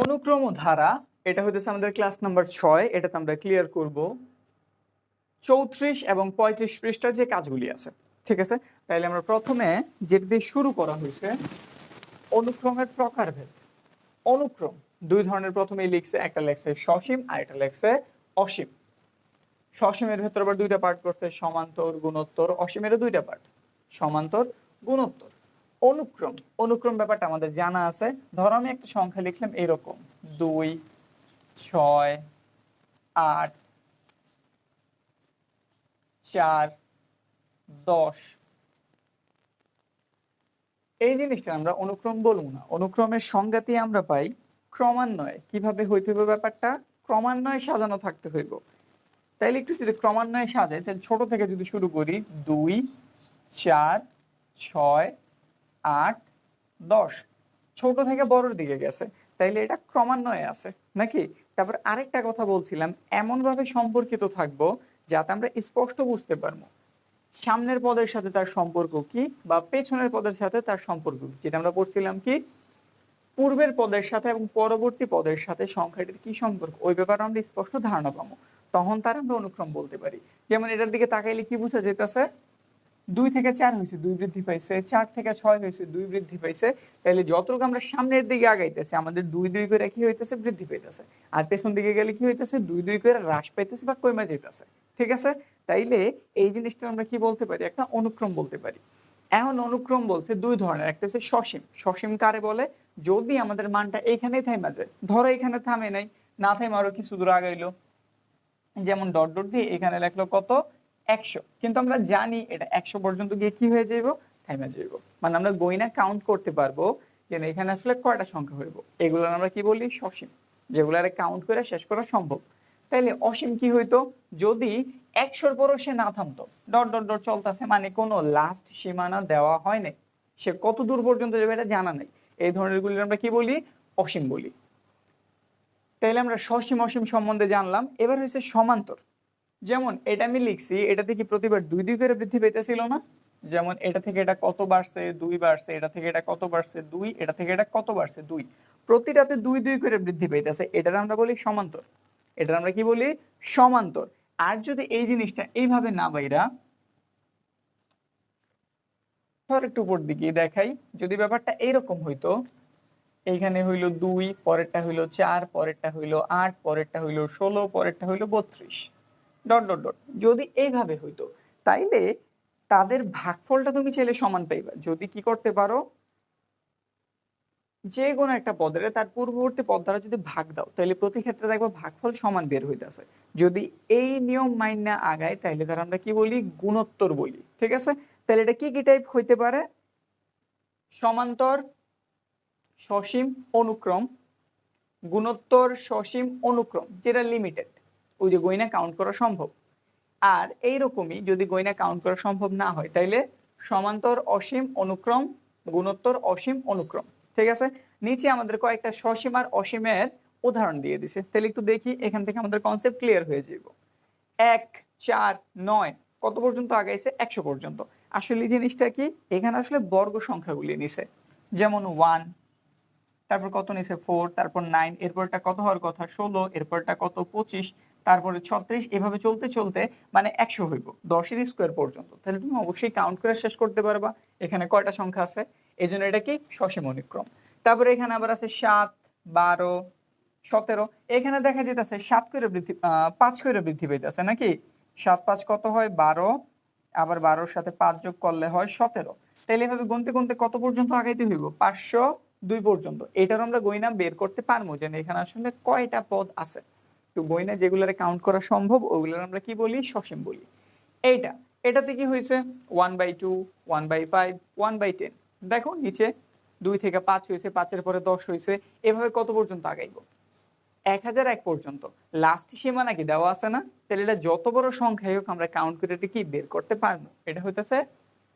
অনুক্রম ধারা এটা হইতেছে আমাদের ক্লাস নাম্বার ছয়, এটাতে আমরা ক্লিয়ার করব। চৌত্রিশ এবং পঁয়ত্রিশ পৃষ্ঠার যে কাজগুলি আছে, ঠিক আছে? তাইলে আমরা প্রথমে যেটা দিয়ে শুরু করা হয়েছে অনুক্রমের প্রকারভেদ। অনুক্রম, দুই ধরনের প্রথমেই লিখছে, একটা লেখছে সসীম আর একটা লেখছে অসীম। সসীমের ভেতর আবার দুইটা পার্ট করছে, সমান্তর, গুণোত্তর, অসীমেরও দুইটা পার্ট সমান্তর, গুণোত্তর। অনুক্রম অনুক্রম ব্যাপারটা আমাদের জানা আছে। ধরো আমি একটা সংখ্যা লিখলাম এরকম, দুই, ছয়, আট, চার, দশ। এই জিনিসটা আমরা অনুক্রম বলব না। অনুক্রমের সংজ্ঞাতে আমরা পাই ক্রমান্বয়ে। কীভাবে হইতে হবে ব্যাপারটা? ক্রমান্বয়ে সাজানো থাকতে হইব। তাইলে একটু যদি ক্রমান্বয়ে সাজাই তাহলে ছোট থেকে যদি শুরু করি, দুই, চার, ছয় আট, দশ। ছোট থেকে বড়র দিকে গেছে। তাইলে এটা ক্রমান্বয়ে আছে, নাকি? তারপর আরেকটা কথা বলছিলাম এমন ভাবে সম্পর্কিত থাকব যাতে আমরা স্পষ্ট বুঝতে পারব। সামনের পদের সাথে তার সম্পর্ক কি বা পেছনের পদের সাথে তার সম্পর্ক কি? যেটা আমরা পড়ছিলাম কি? পূর্বের পদের সাথে এবং পরবর্তী পদের সাথে সংখ্যাটির কি সম্পর্ক? ওই ব্যাপারে আমরা স্পষ্ট ধারণা পাবো। তখন তার আমরা অনুক্রম বলতে পারি। যেমন এটার দিকে তাকাইলে কি বোঝা যেতেছে দুই থেকে চার হয়েছে, দুই বৃদ্ধি পাইছে, চার থেকে ছয় হয়েছে, দুই বৃদ্ধি পাইছে। তাহলে যতটুকু আমরা সামনের দিকে আগাইতেছি, আমাদের দুই দুই করে কি হইতেছে? বৃদ্ধি পাইতেছে। আর পেছন দিকে গেলে কি হইতেছে? দুই দুই করে হ্রাস পাইতেছে বা কমে যেতেছে ঠিক আছে? তাইলে এই জিনিসটা আমরা কি বলতে পারি? একটা অনুক্রম বলতে পারি। এখন অনুক্রম বলছে দুই ধরনের। একটা হচ্ছে সসীম। সসীম কারে বলে? যদি আমাদের মানটা এইখানেই থাইমা যায়। ধরো এখানে থামে নাই। না থাইমা আরও কিছু দূর আগাইলো। যেমন ডট ডট দিয়ে এখানে লেখলো কত? একশো। কিন্তু আমরা জানি এটা একশো পর্যন্ত গিয়ে কি হয়ে যাইব? থাইমা যাইব। মানে আমরা গইনা কাউন্ট করতে পারব যে এখানে আসলে কয়টা সংখ্যা হইব। এগুলো আমরা কি বলি? সসীম। যেগুলারে কাউন্ট করে শেষ করা সম্ভব। তাইলে অসীম কি হইতো? যদি একশোর পরও সে না থামতো, ডট ডট ডট চলতেছে মানে কোনো লাস্ট সীমানা দেওয়া হয় নাই। সে কত দূর পর্যন্ত যাবে এটা জানা নেই। এই ধরনের গুলি আমরা কি বলি? অসীম বলি। তাইলে আমরা সসীম, অসীম সম্বন্ধে জানলাম। এবার হচ্ছে সমান্তর। যেমন এটা আমি লিখছি এটাতে কি প্রতিবার দুই দুই করে বৃদ্ধি পেতেছিল না। যেমন এটা থেকে এটা কত বাড়ছে? দুই বাড়ছে। এটা থেকে এটা কত বাড়ছে? দুই। এটা থেকে এটা কত বাড়ছে? দুই। প্রতিটাতে দুই দুই করে বৃদ্ধি পেতেছে এটার আমরা বলি সমান্তর। এটার আমরা কি বলি? সমান্তর। আর যদি এই জিনিসটা এইভাবে না বাইরা, ধর একটু উপর দিকে দেখাই। যদি ব্যাপারটা এইরকম হইতো, এইখানে হইল দুই, পরেরটা হইল চার, পরেরটা হইল আট, পরেরটা হইল ষোলো, পরেরটা হইল বত্রিশ। Dot dot dot. যদি এইভাবে হইতো, তাইলে তাদের ভাগফলটা তুমি চাইলে সমান পাইবা। যদি কি করতে পারো যে কোনো একটা পদের, তার পূর্ববর্তী পদ দ্বারা যদি ভাগ দাও তাহলে প্রতি ক্ষেত্রে দেখব ভাগফল সমান বের হইতেছে। যদি এই নিয়ম মাইনা আগায়, তাইলে তার আমরা কি বলি? গুণোত্তর বলি, ঠিক আছে? তাহলে এটা কি কি টাইপ হইতে পারে? সমান্তর, সসীম, অনুক্রম। গুণোত্তর, সসীম, অনুক্রম, যেটা লিমিটেড ওই যে গয়না কাউন্ট করা সম্ভব। আর এইরকমই যদি গয়না কাউন্ট করা সম্ভব না হয়, তাইলে সমান্তর অসীম অনুক্রম, গুণোত্তর অসীম অনুক্রম। ঠিক আছে? নিচে আমাদের কয়েকটা সসীম আর অসীমের উদাহরণ দিয়ে দিছে। তাহলে একটু দেখি, এখান থেকে আমাদের কনসেপ্ট ক্লিয়ার হয়ে যাব এক, চার, নয়, কত পর্যন্ত আগাইছে? একশো পর্যন্ত। আসলে জিনিসটা কি? এখানে আসলে বর্গ সংখ্যাগুলি নিছে। যেমন ওয়ান তারপর কত নিছে? ফোর তারপর নাইন এরপরটা কত হওয়ার কথা? ষোলো, এরপরটা কত? পঁচিশ তারপরে ছত্রিশ, এভাবে চলতে চলতে মানে একশো হইব, দশের স্কোয়ার পর্যন্ত। তাহলে তুমি অবশ্যই কাউন্ট করে শেষ করতে পারবা, এখানে কয়টা সংখ্যা আছে? এই জন্য এটা কি? সসীম অনুক্রম। তারপরে এখানে আবার আছে সাত, বারো, সতেরো, এখানে দেখা যেতেছে সাত করে বৃদ্ধি পাঁচ করে বৃদ্ধি পেতেছে নাকি? সাত পাঁচ কত হয়? বারো, আবার বারোর সাথে পাঁচ যোগ করলে হয় সতেরো। তাহলে এভাবে গুনতে গুনতে কত পর্যন্ত আগাইতে হইব? পাঁচশো দুই পর্যন্ত। এটার আমরা গয়না বের করতে পারব যে এখানে আসলে কয়টা পদ আছে। তো গয়না যেগুলোরে কাউন্ট করা সম্ভব, ওগুলোর আমরা কি বলি? সসীম বলি। এইটা, এটাতে কি হয়েছে? One by two one by five one by ten দেখো, নিচে দুই থেকে পাঁচ হয়েছে, পাঁচের পরে দশ হয়েছে। এভাবে কত পর্যন্ত আগাইবো? এক হাজার এক পর্যন্ত। লাস্ট সীমানা কি দেওয়া আছে না? তাহলে এটা যত বড় সংখ্যাই হোক, আমরা কাউন্ট করে এটা কি বের করতে পারব? এটা হইতেছে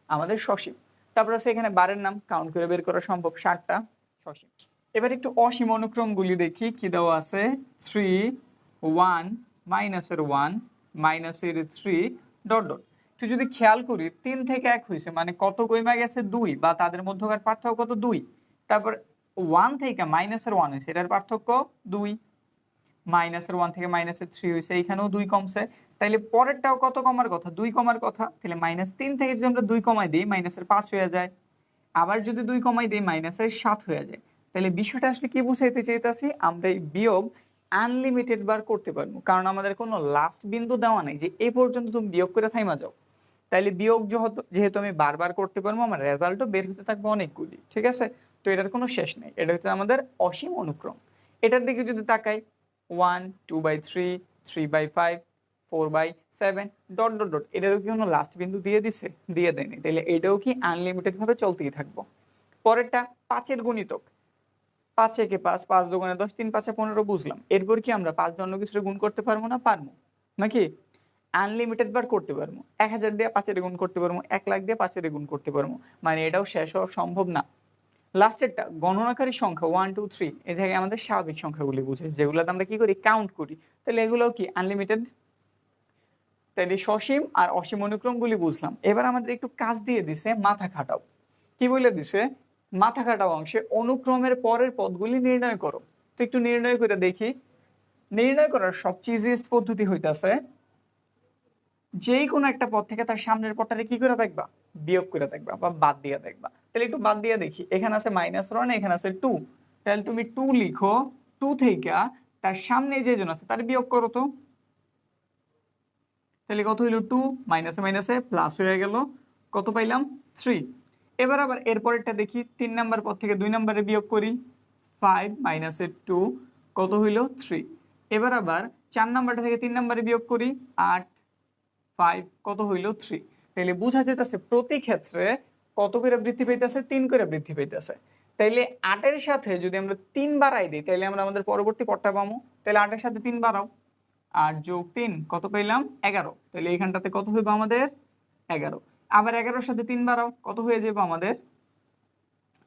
আমাদের সসীম। তারপর আছে এখানে বারের নাম কাউন্ট করে বের করা সম্ভব। ষাটটা সসীম। এবার একটু অসীম অনুক্রমগুলি দেখি, কি দেওয়া আছে? থ্রি ওয়ান মাইনাসের ওয়ান মাইনাসের থ্রি ডট ডট একটু যদি খেয়াল করি, তিন থেকে এক হয়েছে মানে কত কইমা গেছে? দুই, বা তাদের মধ্যকার পার্থক্য কত দুই। তারপর ওয়ান থেকে মাইনাসের ওয়ান হয়েছে, এটার পার্থক্য দুই। মাইনাসের ওয়ান থেকে মাইনাসের থ্রি হয়েছে, এইখানেও দুই কমছে। তাইলে পরেরটাও কত কমার কথা? দুই কমার কথা। তাহলে মাইনাস তিন থেকে যদি আমরা দুই কমাই দিই মাইনাসের পাঁচ হয়ে যায়। আবার যদি দুই কমাই দিই মাইনাসের সাত হয়ে যায়। তাহলে বিষয়টা আসলে কি বুঝাইতে চাইতেছি? আমরা এই বিয়োগ আনলিমিটেড বার করতে পারব। কারণ আমাদের কোনো লাস্ট বিন্দু দেওয়া নেই যে এই পর্যন্ত তুমি বিয়োগ করে থাইমা যাও। তাইলে বিয়োগ যেহেতু আমি বারবার করতে পারব, আমার রেজাল্টও বের হতে থাকবে অনেকগুলি, ঠিক আছে? তো এটার কোনো শেষ নেই। এটা হচ্ছে আমাদের অসীম অনুক্রম। এটার দিকে যদি তাকাই one two by three three by five four by seven dot dot dot এটারও কি কোনো লাস্ট বিন্দু দিয়ে দিছে? দিয়ে দেয়নি। তাহলে এটাও কি আনলিমিটেডভাবে চলতেই থাকব। পরেরটা পাঁচের গণিতক। পাঁচ একে পাঁচ পাঁচ দোকানে দশ, তিন, পাঁচে পনেরো বুঝলাম। এরপর কি আমরা পাঁচ অন্য কিছু গুণ করতে পারব না? পারব। নাকি? আনলিমিটেড বার করতে পারব। এক হাজার দিয়ে পাঁচের গুণ করতে পারব, এক লাখ দিয়ে পাঁচের গুণ করতে পারব। মানে এটাও শেষ হওয়া সম্ভব না। লাস্টেরটা গণনাকারী সংখ্যা ওয়ান টু থ্রি এই জায়গায় আমাদের স্বাভাবিক সংখ্যাগুলি বুঝে। যেগুলোতে আমরা কি করি? কাউন্ট করি। তাহলে এগুলোও কি? আনলিমিটেড তাইলে সসীম আর অসীম অনুক্রমগুলি বুঝলাম। এবার আমাদের একটু কাজ দিয়ে দিছে, মাথা খাটাও। কি বলে দিছে? মাথা কাটাও অংশে অনুক্রমের পরের পদগুলি নির্ণয় করো। তো একটু নির্ণয় করে দেখি। নির্ণয় করার সবচেয়ে ইজিয়েস্ট পদ্ধতি হইতেছে যেই কোনো একটা পদ থেকে তার সামনের পদটারে কি করে দেখবা? বিয়োগ করে দেখবা বা বাদ দিয়ে দেখবা। তাহলে একটু বাদ দিয়ে দেখি। এখানে আছে মাইনাস ওয়ান এখানে আছে টু তাহলে তুমি টু লিখো। টু থেকে তার সামনে যে জন আছে তার বিয়োগ করো তো। তাহলে কত হইল? টু মাইনাসে মাইনাসে প্লাস হয়ে গেল। কত পাইলাম? থ্রি এবার আবার এরপরেরটা দেখি, তিন নাম্বার পদ থেকে দুই নাম্বারে বিয়োগ করি। ফাইভ মাইনাসের টু কত হইল? থ্রি এবার আবার চার নাম্বারটা থেকে তিন নাম্বারে বিয়োগ করি, আট ফাইভ কত হইল? থ্রি তাইলে বোঝা যেতেছে প্রতি ক্ষেত্রে কত করে বৃদ্ধি পাইতেছে? তিন করে বৃদ্ধি পাইতেছে। তাইলে আটের সাথে যদি আমরা তিন বাড়াই দিই তাহলে আমরা আমাদের পরবর্তী পদটা পাবো। তাহলে আটের সাথে তিন বাড়াও। আট যোগ তিন, কত পেলাম এগারো। তাহলে এইখানটাতে কত হইব আমাদের? এগারো। আবার এগারোর সাথে তিন বারো, কত হয়ে যাব আমাদের?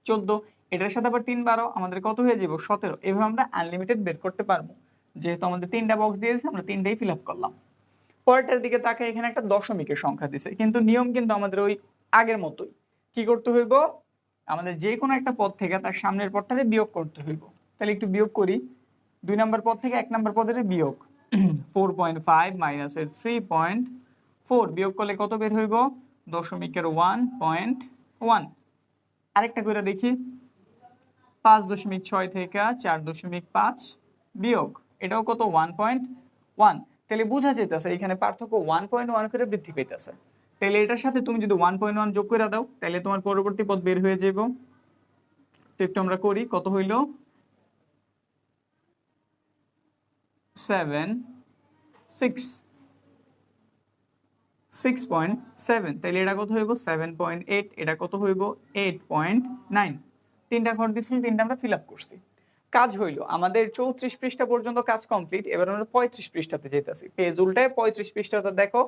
চোদ্দ, এটার সাথে আবার তিন বারো, আমাদের কত হয়ে যাব সতেরো। এভাবে আমরা আনলিমিটেড বের করতে পারব। যেহেতু আমাদের তিনটা বক্স দিয়েছে, আমরা তিনটাই ফিল আপ করলাম। পরেরটার দিকে তাকে এখানে একটা দশমিকের সংখ্যা দিছে। কিন্তু নিয়ম কিন্তু আমাদের ওই আগের মতোই। কি করতে হইব? আমাদের যে কোনো একটা পদ থেকে তার সামনের পদটারে বিয়োগ করতে হইব। তাহলে একটু বিয়োগ করি। দুই নম্বর পদ থেকে এক নম্বর পদের বিয়োগ। ফোর পয়েন্ট ফাইভ মাইনাসের থ্রি পয়েন্ট ফোর বিয়োগ করলে কত বের হইব? দশমিকের ওয়ান পয়েন্ট ওয়ান আরেকটা করে দেখি। পাঁচ দশমিক ছয় থেকে চার দশমিক পাঁচ বিয়োগ। এটাও কত? ওয়ান পয়েন্ট ওয়ান তাহলে বোঝা যেতেছে এখানে পার্থক্য ওয়ান পয়েন্ট ওয়ান করে বৃদ্ধি পেতেছে তাহলে এটার সাথে তুমি যদি ওয়ান পয়েন্ট ওয়ান যোগ করে দাও, তাহলে তোমার পরবর্তী পদ বের হয়ে যাব তো একটু আমরা করি, কত হইল? Seven six six point seven তাহলে এটা কত হইব? সেভেন পয়েন্ট এইট এটা কত হইব? এইট পয়েন্ট নাইন তিনটা ঘর দিয়েছিল তিনটা আমরা ফিল আপ করছি। কাজ হইল, আমাদের চৌত্রিশ পৃষ্ঠা পর্যন্ত কাজ কমপ্লিট এবার আমরা পঁয়ত্রিশ পৃষ্ঠাতে যেতেছি পেজ উল্টায় পঁয়ত্রিশ পৃষ্ঠাতে দেখো।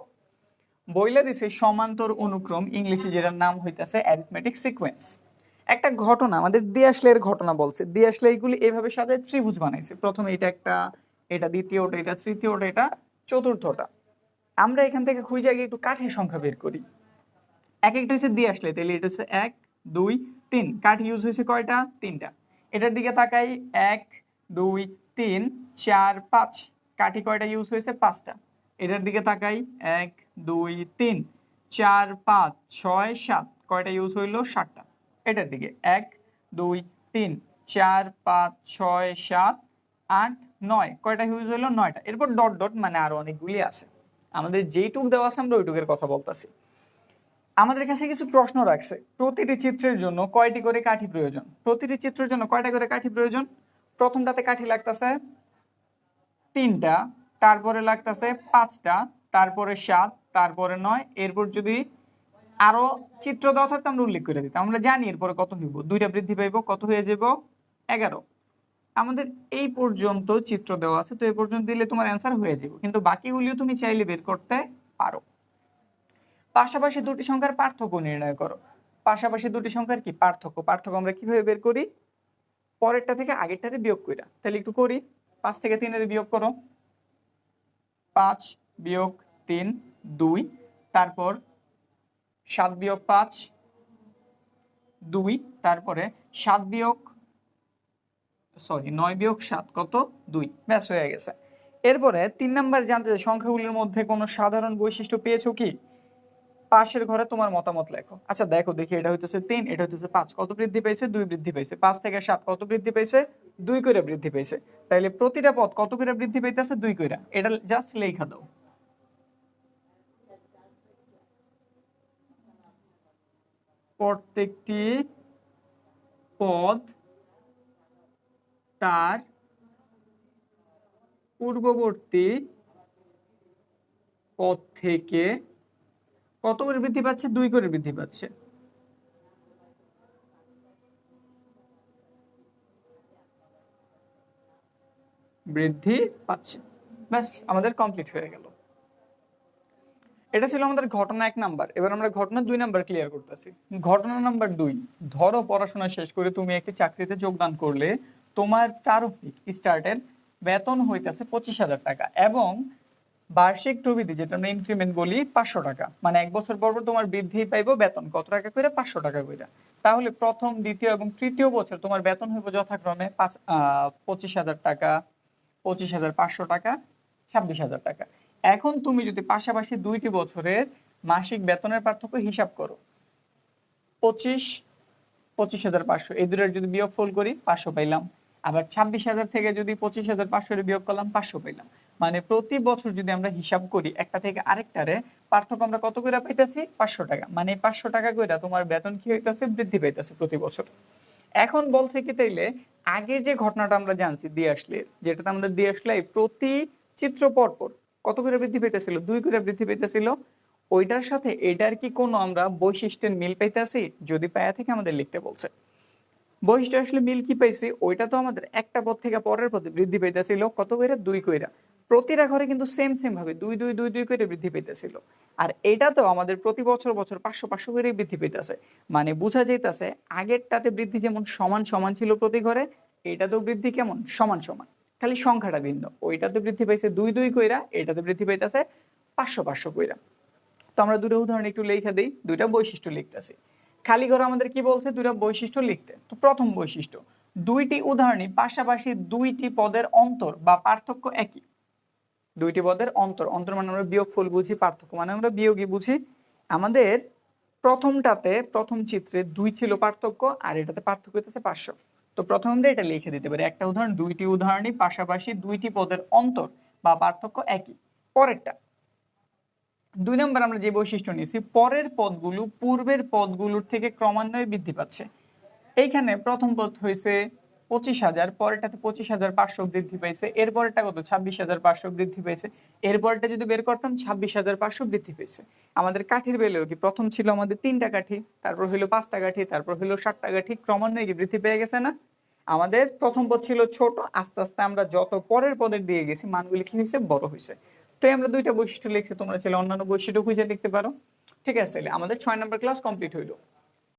বইলে দিছে সমান্তর অনুক্রম, ইংলিশে যেটার নাম হইতাছে অ্যারিথমেটিক সিকোয়েন্স একটা ঘটনা, আমাদের দিয়াশলের ঘটনা বলছে। দিয়াশলে এইগুলি এইভাবে সাজায় ত্রিভুজ বানাইছে। প্রথমে এটা একটা, এটা দ্বিতীয়টা, এটা তৃতীয়টা, এটা চতুর্থটা। আমরা এখান থেকে খুঁজে আগে একটু কাঠের সংখ্যা বের করি। এক একটা হচ্ছে দিয়ে আসলে, তাহলে এটা হচ্ছে এক, দুই, তিন। কাঠ ইউজ হয়েছে কয়টা? তিনটা। এটার দিকে তাকাই, এক, দুই, তিন, চার, পাঁচ। কাঠি কয়টা ইউজ হয়েছে? পাঁচটা। এটার দিকে তাকাই, এক, দুই, তিন, চার, পাঁচ, ছয়, সাত। কয়টা ইউজ হইল? সাতটা। এটার দিকে এক, দুই, তিন, চার, পাঁচ, ছয়, সাত, আট, নয়। কয়টা ইউজ হইল? নয়টা। এরপর ডট ডট মানে আরও অনেকগুলি আছে। আমাদের যেইটুক দেওয়া আছে, আমরা ওইটুকের কথা বলতেছি। আমাদের কাছে কিছু প্রশ্ন রাখছে। প্রতিটি চিত্রের জন্য কয়টি করে কাঠি প্রয়োজন? প্রতিটি চিত্রের জন্য কয়টা করে কাঠি প্রয়োজন? প্রথমটাতে কাঠি লাগতেছে তিনটা, তারপরে লাগতেছে পাঁচটা, তারপরে সাত, তারপরে নয়। এরপর যদি আরও চিত্র দেওয়া থাকতো, আমরা উল্লেখ করে দিতাম। আমরা জানি এরপরে কত হইব। দুইটা বৃদ্ধি পাইব, কত হয়ে যাব এগারো। আমাদের এই পর্যন্ত চিত্র দেওয়া আছে, তো এই পর্যন্ত দিলে তোমার অ্যান্সার হয়ে যাবে। কিন্তু বাকিগুলিও তুমি চাইলে বের করতে পারো। পাশাপাশি দুটি সংখ্যার পার্থক্য নির্ণয় করো। পাশাপাশি দুটি সংখ্যার কি? পার্থক্য। পার্থক্য আমরা কীভাবে বের করি? পরেরটা থেকে আগেরটারে বিয়োগ করি তাহলে একটু করি। পাঁচ থেকে তিনের বিয়োগ করো। পাঁচ বিয়োগ তিন, দুই। তারপর সাত বিয়োগ পাঁচ, দুই। তারপরে সাত বিয়োগ সরি নয় বিয়োগ সাত, কত? দুই। ব্যাস হয়ে গেছে। এরপরে তিন নাম্বার জানতে চাই, সংখ্যাগুলির মধ্যে কোনো সাধারণ বৈশিষ্ট্য পেয়েছ কি? পাশের ঘরে তোমার মতামত লেখো। আচ্ছা দেখো, দেখি, এটা হইতেছে তিন, এটা হইতেছে পাঁচ। কত বৃদ্ধি পেয়েছে? দুই বৃদ্ধি পেয়েছে। পাঁচ থেকে সাত, কত বৃদ্ধি পেয়েছে? দুই করে বৃদ্ধি পেয়েছে। তাইলে প্রতিটা পদ কত করে বৃদ্ধি পেইতেছে? দুই কইরা। এটা জাস্ট লেখা দাও। প্রত্যেকটি পদ তার পূর্ববর্তী পদ থেকে কত করে বৃদ্ধি পাচ্ছে? দুই করে বৃদ্ধি পাচ্ছে। বৃদ্ধি পাচ্ছে। ব্যাস, আমাদের কমপ্লিট হয়ে গেল। এটা ছিল আমাদের ঘটনা এক নাম্বার। এবার আমরা ঘটনা দুই নাম্বার ক্লিয়ার করতেছি। ঘটনা নাম্বার দুই, ধরো পড়াশোনা শেষ করে তুমি একটি চাকরিতে যোগদান করলে তোমার প্রারম্ভিক স্টার্টের বেতন হইতেছে পঁচিশ হাজার টাকা এবং বার্ষিক প্রবৃদ্ধি যেটা আমরা ইনক্রিমেন্ট বলি পাঁচশো টাকা। মানে এক বছর পর তোমার বৃদ্ধি পাইবো বেতন। কত টাকা করে পাঁচশো টাকা করে তাহলে প্রথম, দ্বিতীয় এবং তৃতীয় বছর তোমার বেতন হইব যথাক্রমে পাঁচ পঁচিশ হাজার টাকা, পঁচিশ হাজার পাঁচশো টাকা, ছাব্বিশ হাজার টাকা। এখন তুমি যদি পাশাপাশি দুইটি বছরের মাসিক বেতনের পার্থক্য হিসাব করো। পঁচিশ পঁচিশ হাজার পাঁচশো। এই দুটোর যদি বিয়োগফল করি, পাঁচশো পাইলাম। আবার ছাব্বিশ হাজার থেকে যদি পঁচিশ হাজার পাঁচশো বিয়োগ করলাম, পাঁচশো পাইলাম। মানে প্রতি বছর যদি আমরা হিসাব করি, একটা থেকে আরেকটারে পার্থক্য আমরা কত করে পাইতেছি? পাঁচশো টাকা। মানে পাঁচশো টাকা করে তোমার বেতন কি হইতেছে? বৃদ্ধি পাইতেছে প্রতি বছর। এখন বলছে কি তাইলে, আগের যে ঘটনাটা আমরা জানছি, দিয়ে আসলে, যেটাতে আমাদের দিয়ে আসলে প্রতি চিত্র পরপর কত করে বৃদ্ধি পেতেছিল দুই করে বৃদ্ধি পেতেছিল ওইটার সাথে এটার কি কোনো আমরা বৈশিষ্ট্যের মিল পাইতেছি? যদি পায়া থেকে আমাদের লিখতে বলছে। বৈশিষ্ট্য আসলে মিল কি পাইছি? ওইটা তো আমাদের একটা পদ থেকে পরের পদে বৃদ্ধি পাইতেছিল। কত কইরা? দুই কইরা। প্রতিটা ঘরে কিন্তু সেম সেম ভাবে দুই দুই দুই দুই করে বৃদ্ধি পেতেছিল আর এটা তো আমাদের প্রতি বছর বছর পাঁচশো পাঁচশো করে বৃদ্ধি পেতেছে মানে বোঝা যাইতেছে, আগেরটাতে বৃদ্ধি যেমন সমান সমান ছিল প্রতি ঘরে এইটাতেও বৃদ্ধি কেমন? সমান সমান। খালি সংখ্যাটা ভিন্ন। ওইটাতে বৃদ্ধি পাইছে দুই দুই কইরা, এটাতে বৃদ্ধি পাইতেছে পাঁচশো পাঁচশো কইরা। তো আমরা দুটো উদাহরণ একটু লেখা দিই। দুইটা বৈশিষ্ট্য লিখতেছি। খালি ঘরে আমাদের কি বলছে? দুইটা বৈশিষ্ট্য লিখতে। তো প্রথম বৈশিষ্ট্য, দুইটি উদাহরণই পাশাপাশি দুইটি পদের অন্তর বা পার্থক্য একই। দুইটি পদের অন্তর অন্তর মানে আমরা বিয়োগফল বুঝি, পার্থক্য মানে আমরা বিয়োগই বুঝি। আমাদের প্রথমটাতে, প্রথম চিত্রে দুই ছিল পার্থক্য আর এটাতে পার্থক্য হইতেছে পাঁচশো। তো প্রথম আমরা এটা লিখে দিতে পারি। একটা উদাহরণ, দুইটি উদাহরণই পাশাপাশি দুইটি পদের অন্তর বা পার্থক্য একই। পরেরটা দুই নম্বর আমরা যে বৈশিষ্ট্য নিয়েছি, পরের পদগুলো পূর্বের পদগুলোর থেকে ক্রমান্বয়ে বৃদ্ধি পাচ্ছে। এইখানে প্রথম পদ হয়েছে পঁচিশ হাজার, পরেরটাতে পঁচিশ হাজার পাঁচশো বৃদ্ধি পেয়েছে এর পরেরটা কত? ছাব্বিশ হাজার পাঁচশো বৃদ্ধি পেয়েছে এর পরেরটা যদি বের করতাম ছাব্বিশ হাজার পাঁচশো বৃদ্ধি পেয়েছে। আমাদের কাঠির বেলেও কি? প্রথম ছিল আমাদের তিনটা কাঠি, তারপর হইল পাঁচটা কাঠি, তারপর হইল সাতটা কাঠি, ক্রমান্বয়ে কি বৃদ্ধি পেয়ে গেছে না? আমাদের প্রথম পদ ছিল ছোট, আস্তে আস্তে আমরা যত পরের পদের দিয়ে গেছি, মানগুলি কি হয়েছে? বড় হয়েছে। তো আমরা দুইটা বৈশিষ্ট্য লিখছি, তোমরা ছেলে অন্যান্য বৈশিষ্ট্য খুঁজে লিখতে পারো। ঠিক আছে, তাহলে আমাদের ছয় নম্বর ক্লাস কমপ্লিট হইল।